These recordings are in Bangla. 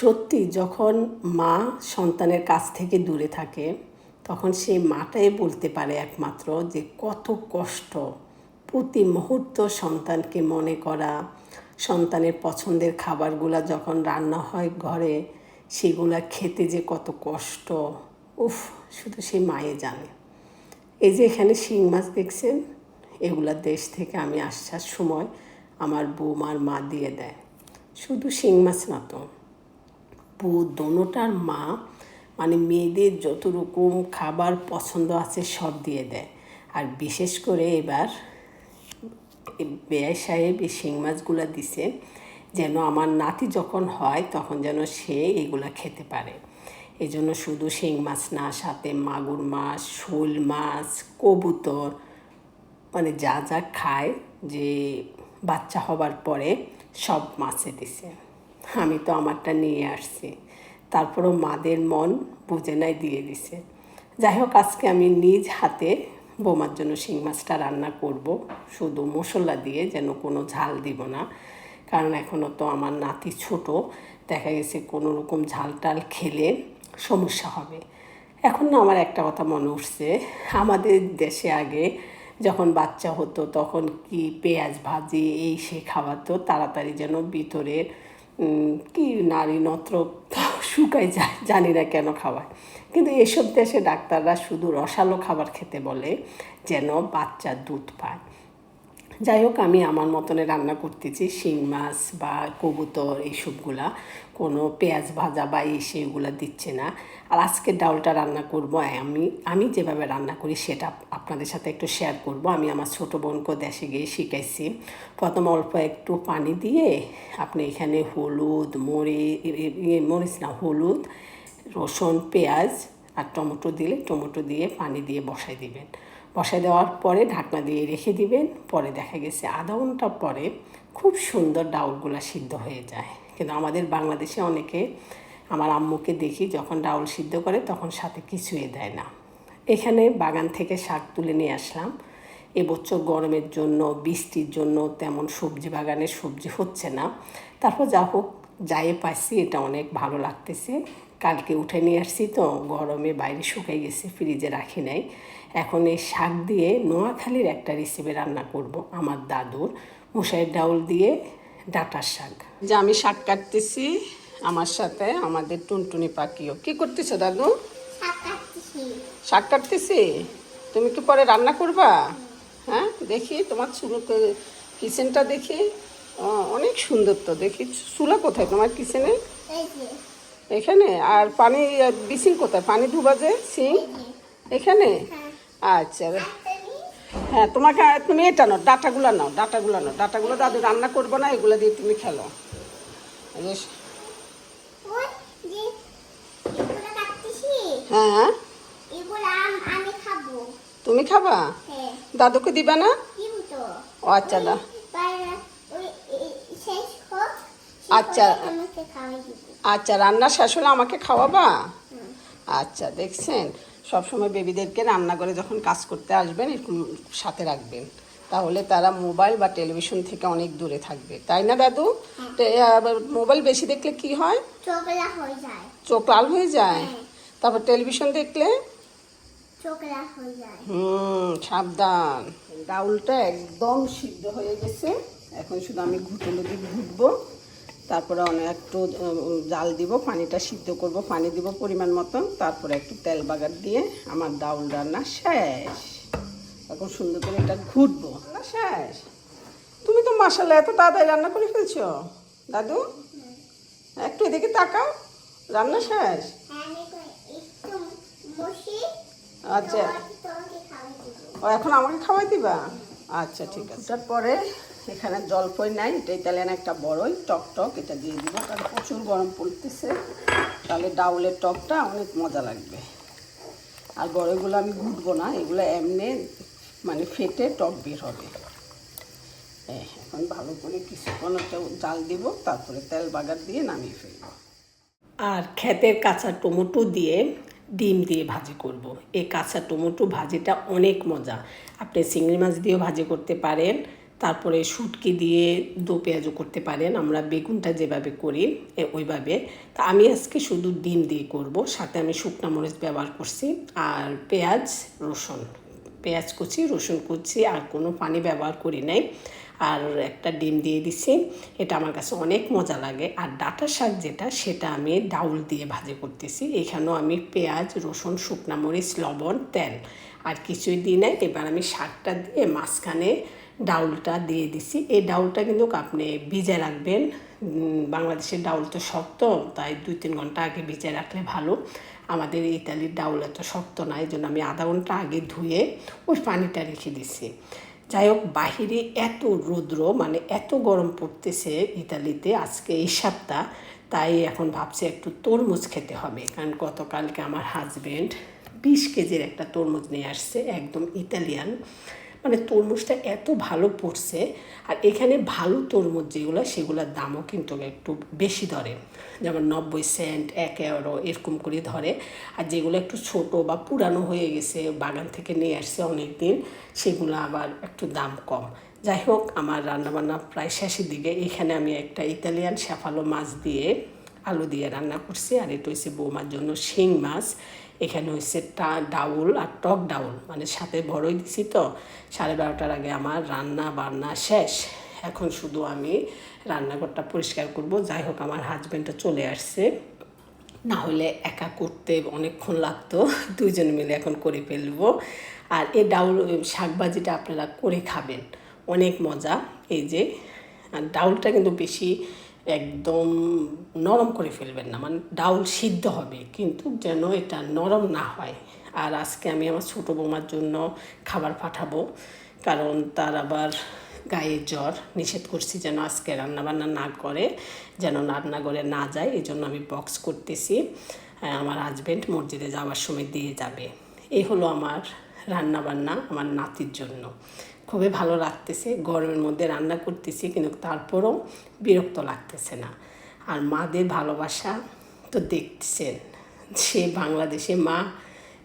সত্যি যখন মা সন্তানের কাছ থেকে দূরে থাকে, তখন সেই মাটাই বলতে পারে একমাত্র যে কত কষ্ট। প্রতি মুহূর্ত সন্তানকে মনে করা, সন্তানের পছন্দের খাবারগুলা যখন রান্না হয় ঘরে, সেগুলা খেতে যে কত কষ্ট। উফ, শুধু সেই মায়ে জানে। এই যে এখানে শিং মাছ দেখছেন, এগুলা দেশ থেকে আমি আসার সময় আমার বৌমার মা দিয়ে দেয়। শুধু শিং মাছ না তো। পু দোনোটার মা মানে মেয়েদের যত রকম খাবার পছন্দ আছে সব দিয়ে দেয়। আর বিশেষ করে এবার বেয়াই সাহেব এই শিং মাছগুলো দিছে, যেন আমার নাতি যখন হয় তখন যেন সে এগুলা খেতে পারে। এই জন্য শুধু শিং মাছ না, সাথে মাগুর মাছ, শোল মাছ, কবুতর মানে যা যা খায় যে বাচ্চা হবার পরে সব মাছে দিছে। আমি তো আমারটা নিয়ে আসছি। তারপরও মাদের মন বুঝে নাই দিয়ে দিছে। যাই হোক আজকে আমি নিজ হাতে বোমার জন্য শিং মাছটা রান্না করব। শুধু মশলা দিয়ে যেন কোনো ঝাল দিব না। কারণ এখনও তো আমার নাতি ছোট, দেখা গেছে কোনো রকম ঝাল টাল খেলে সমস্যা হবে। এখন না আমার একটা কথা মনে উঠছে, আমাদের দেশে আগে যখন বাচ্চা হতো তখন কি পেঁয়াজ ভাজি, এই সে খাওয়াতো, তাড়াতাড়ি যেন ভিতরের কি নারী নত্র শুকায় যায়, জানি না কেন খাওয়ায়। কিন্তু এসব দেশে ডাক্তাররা শুধু রসালো খাবার খেতে বলে যেন বাচ্চা দুধ পায়। যাই হোক, আমি আমার মতনে রান্না করতেছি। শিং মাছ বা কবুতর এইসবগুলা, কোনো পেঁয়াজ ভাজা বা এই সেগুলো দিচ্ছে না। আর আজকের ডাউলটা রান্না করব আমি আমি যেভাবে রান্না করি সেটা আপনাদের সাথে একটু শেয়ার করব। আমি আমার ছোটো বোনকে দেশে গিয়ে শিখাইছি। প্রথম অল্প একটু পানি দিয়ে আপনি এখানে হলুদ, মরি মরিচ না, হলুদ, রসুন, পেঁয়াজ আর টমেটো দিলে, টমেটো দিয়ে পানি দিয়ে বসাই দিবেন। বসাই দেওয়ার পরে ঢাকনা দিয়ে রেখে দিবেন। পরে দেখা গেছে আধা ঘণ্টা পরে খুব সুন্দর ডাউলগুলো সিদ্ধ হয়ে যায়। কিন্তু আমাদের বাংলাদেশে অনেকে আমার আম্মুকে দেখি যখন ডাউল সিদ্ধ করে তখন সাথে কিছুই দেয় না। এখানে বাগান থেকে শাক তুলে নিয়ে আসলাম। এবছর গরমের জন্য, বৃষ্টির জন্য তেমন সবজি বাগানে সবজি হচ্ছে না। তারপর যা হোক, যাই পাইছি, এটা অনেক ভালো লাগতেছে। কালকে উঠে নিয়ে আসছি তো গরমে বাইরে শুকাই গেছে ফ্রিজে রাখি নাই। এখন এই শাক দিয়ে নোয়াখালীর একটা রেসিপি রান্না করব আমার দাদুর মশাইয়ের ডাউল দিয়ে ডাটার শাক। যে আমি শাক কাটতেছি আমার সাথে আমাদের টুনটুনি পাখিও। কি করতেছো দাদু? শাক কাটতেছি। তুমি কি পরে রান্না করবা? হ্যাঁ দেখি তোমার চুলো কিচেনটা দেখি। অনেক সুন্দর তো দেখি চুলা কোথায় তোমার কিচেনে? এই যে। এখানে? আর পানি, বিসিং কোথায়? পানি ধুবা যে সিং? এখানে? আচ্ছা। হ্যাঁ তোমাকে তুমি এটা নাও, ডাটাগুলো নাও ডাটাগুলো নাও। ডাটাগুলো দাদু রান্না করব না, এগুলো দিয়ে তুমি খেলো। হ্যাঁ খাব তুমি খাবা? হ্যাঁ দাদুকে দিবা না? ও আচ্ছা হোক আচ্ছা। আচ্ছা রান্না শেষ হলে আমাকে খাওয়াবা? আচ্ছা দেখছেন সবসময় বেবিদেরকে রান্না করে যখন কাজ করতে আসবেন একটু সাথে রাখবেন। তাহলে তারা মোবাইল বা টেলিভিশন থেকে অনেক দূরে থাকবে। তাই না দাদু? আবার মোবাইল বেশি দেখলে কি হয়? হয়ে চোখ লাল হয়ে যায়? হ্যাঁ। তারপর টেলিভিশন দেখলে? হয়ে হুম সাবধান। ডাউলটা একদম সিদ্ধ হয়ে গেছে। এখন শুধু আমি ঘুটুলো দিয়ে ঘুটবো। তারপরে অনেক একটু জাল দিব, পানিটা সিদ্ধ করব, পানি দিব পরিমাণ মতন, তারপরে একটু তেল বাগার দিয়ে আমার ডাউল রান্না শেষ। এখন সুন্দর করে এটা ঘুটবো। না শেষ। তুমি তো মাসাল্লাহ এত তাড়াতাড়ি রান্না করে ফেলছো। দাদু, একটু এদিকে তাকাও। রান্না শেষ? আচ্ছা। ও, এখন আমাকে খাওয়াই দিবা? আচ্ছা ঠিক আছে। তারপরে এখানে জলপই নাই, এটা ইতালিয়ান একটা বড়ই টক টক, এটা দিয়ে দিব। কারণ প্রচুর গরম পড়তেছে, তাহলে ডাউলের টকটা অনেক মজা লাগবে। আর বড়ইগুলো আমি ঘুটবো না, এগুলো এমনি মানে ফেটে টক বের হবে। হ্যাঁ এখন ভালো করে কিছুক্ষণ একটা জাল দিব, তারপরে তেল বাগার দিয়ে নামিয়ে ফেলব। আর ক্ষেতের কাঁচা টমেটো দিয়ে ডিম দিয়ে ভাজি করব। এই কাঁচা টমেটো ভাজিটা অনেক মজা। আপনি চিংড়ি মাছ দিয়েও ভাজি করতে পারেন তারপরে শুটকি দিয়ে দো পেঁয়াজও করতে পারেন, আমরা বেগুনটা যেভাবে করি ওইভাবে। তা আমি আজকে শুধু ডিম দিয়ে করব, সাথে আমি শুকনা মরিচ ব্যবহার করছি, আর পেঁয়াজ, রসুন। পেঁয়াজ কুচি, রসুন কুচি, আর কোনো পানি ব্যবহার করি নাই, আর একটা ডিম দিয়ে দিছি এটা আমার কাছে অনেক মজা লাগে, আর ডাটা শাক যেটা, সেটা আমি ডাউল দিয়ে ভাজি করতেছি। এখানেও আমি পেঁয়াজ, রসুন, শুকনা মরিচ, লবণ, তেল, আর কিছুই দিই নাই। এবার আমি শাকটা দিয়ে মাঝখানে ডাউলটা দিয়ে দিছি। এই ডাউলটা কিন্তু আপনি ভিজে রাখবেন। বাংলাদেশের ডাউল তো শক্ত, তাই দুই তিন ঘণ্টা আগে ভিজে রাখলে ভালো। আমাদের ইতালির ডাউল এত শক্ত না এই জন্য আমি আধা ঘণ্টা আগে ধুয়ে ওই পানিটা রেখে দিছি। যাই হোক, বাহিরে এত রৌদ্র মানে এত গরম পড়তেছে ইতালিতে আজকে এই সপ্তাহ তাই এখন ভাবছি একটু তরমুজ খেতে হবে। কারণ গতকালকে আমার হাজবেন্ড বিশ কেজির একটা তরমুজ নিয়ে আসছে, একদম ইতালিয়ান। মানে তরমুজটা এত ভালো পড়ছে, আর এখানে ভালো তরমুজ যেগুলো, সেগুলোর দামও কিন্তু একটু বেশি ধরে। যেমন নব্বই সেন্ট, এক এগারো এরকম করে ধরে। আর যেগুলো একটু ছোট বা পুরানো হয়ে গেছে, বাগান থেকে নিয়ে আসছে অনেক দিন সেগুলো আবার একটু দাম কম। যাই হোক, আমার রান্নাবান্না প্রায় শেষের দিকে। এখানে আমি একটা ইতালিয়ান শ্যাফালো মাছ দিয়ে আলু দিয়ে রান্না করছি, আর এটা হচ্ছে বৌমার জন্য শিং মাছ। এখানে হচ্ছে টা ডাউল আর টক ডাউল। মানে সাথে বড়ই দিছি তো। সাড়ে বারোটার আগে আমার রান্না বান্না শেষ। এখন শুধু আমি রান্নাঘরটা পরিষ্কার করব। যাই হোক, আমার হাজব্যান্ডটা চলে আসছে। না হলে একা করতে অনেকক্ষণ লাগতো। দুইজন মিলে এখন করে ফেলব। আর এই ডাউল শাকভাজিটা আপনারা করে খাবেন। অনেক মজা। এই যে, আর ডাউলটা কিন্তু বেশি একদম নরম করে ফেলবেন না মানে ডাউল সিদ্ধ হবে, কিন্তু যেন এটা নরম না হয়। আর আজকে আমি আমার ছোটো বৌমার জন্য খাবার পাঠাবো, কারণ তার আবার গায়ে জ্বর। নিষেধ করছি যেন আজকে রান্নাবান্না না করে, যেন রান্নাঘরে না যায় এই জন্য আমি বক্স করতেছি। আমার হাজব্যান্ড মসজিদে যাওয়ার সময় দিয়ে যাবে। এই হলো আমার রান্নাবান্না, আমার নাতির জন্য। খুবই ভালো লাগতেছে গরমের মধ্যে রান্না করতেছি কিন্তু তারপরও বিরক্ত লাগতেছে না। আর মাদের ভালোবাসা তো দেখছেন, সে বাংলাদেশে মা,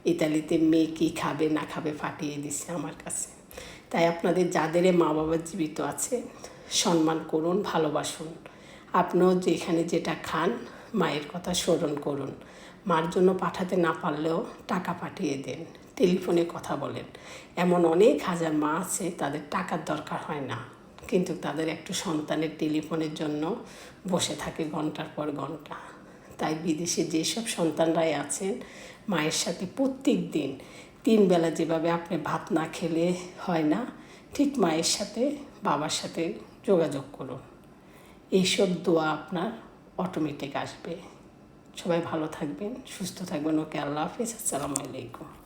ইতালিতে মেয়ে কী খাবে না খাবে ফাটিয়ে দিচ্ছে আমার কাছে। তাই আপনাদের যাদের মা বাবা জীবিত আছে, সম্মান করুন, ভালোবাসুন। আপনিও যেখানে যেটা খান, মায়ের কথা স্মরণ করুন। মার জন্য পাঠাতে না পারলেও টাকা পাঠিয়ে দেন। টেলিফোনে কথা বলেন। এমন অনেক হাজার মা আছে, তাদের টাকার দরকার হয় না। কিন্তু তাদের একটু সন্তানের টেলিফোনের জন্য বসে থাকে ঘণ্টার পর ঘণ্টা। তাই বিদেশে যেসব সন্তানরাই আছেন, মায়ের সাথে প্রত্যেক দিন তিন বেলা যেভাবে আপনি ভাত না খেলে হয় না, ঠিক মায়ের সাথে, বাবার সাথে যোগাযোগ করুন। এইসব দোয়া আপনার অটোমেটিক আসবে। সবাই ভালো থাকবেন, সুস্থ থাকবেন। ওকে আল্লাহ হাফিজ, আসসালামু আলাইকুম।